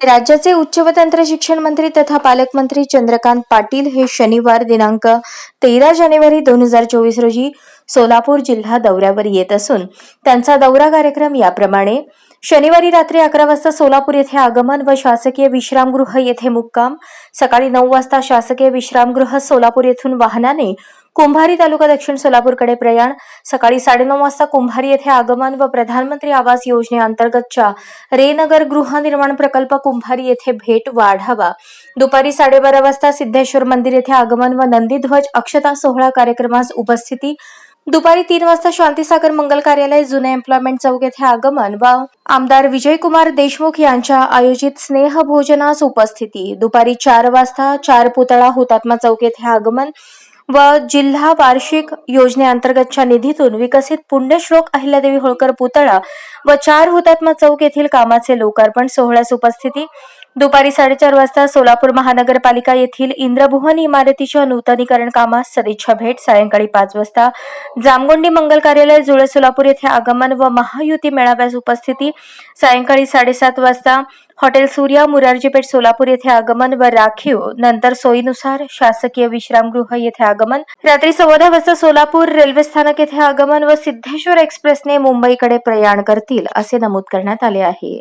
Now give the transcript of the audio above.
राज्याचे उच्च व तंत्र शिक्षण मंत्री तथा पालकमंत्री चंद्रकांत पाटील हे शनिवार दिनांक तेरा जानेवारी दोन हजार चोवीस रोजी सोलापूर जिल्हा दौऱ्यावर येत असून त्यांचा दौरा कार्यक्रम याप्रमाणे शनिवारी रात्री अकरा वाजता सोलापूर येथे आगमन व शासकीय विश्रामगृह येथे मुक्काम सकाळी नऊ वाजता शासकीय विश्रामगृह सोलापूर येथून वाहनाने कुंभारी तालुका दक्षिण सोलापूरकडे प्रयाण. सकाळी साडेनऊ वाजता कुंभारी येथे आगमन व प्रधानमंत्री आवास योजनेअंतर्गतच्या रेनगर गृहनिर्माण प्रकल्प कुंभारी येथे भेट व आढावा दुपारी साडेबारा वाजता सिद्धेश्वर मंदिर येथे आगमन व नंदीध्वज अक्षता सोहळा कार्यक्रमास उपस्थिती. दुपारी तीन वाजता शांतीसागर मंगल कार्यालय जुने एम्प्लॉयमेंट चौक येथे आगमन व आमदार विजयकुमार देशमुख यांच्या आयोजित स्नेह भोजनास उपस्थिती. दुपारी चार वाजता चार पुतळा हुतात्मा चौक येथे आगमन. व जिल्हा वार्षिक योजनेअंतर्गतच्या निधीतून विकसित पुण्यश्लोक अहिल्यादेवी होळकर पुतळा व चार हुतात्मा चौक येथील कामाचे लोकार्पण सोहळ्यास उपस्थिती दुपारी साडेचार वाजता सोलापूर महानगरपालिका येथील इंद्रभुवन इमारतीच्या नूतनीकरण कामास सदिच्छा भेट. सायंकाळी पाच वाजता जामगोंडी मंगल कार्यालय जुळे सोलापूर येथे आगमन व महायुती मेळाव्यास उपस्थिती. सायंकाळी साडेसात वाजता हॉटेल सूर्या मुरारजीपेठ सोलापूर येथे आगमन व राखीव. नंतर सोयीनुसार शासकीय विश्रामगृह येथे आगमन. रात्री सव्वा वाजता सोलापूर रेल्वे स्थानक येथे आगमन व सिद्धेश्वर एक्सप्रेसने मुंबईकडे प्रयाण करतील असे नमूद करण्यात आले आहे.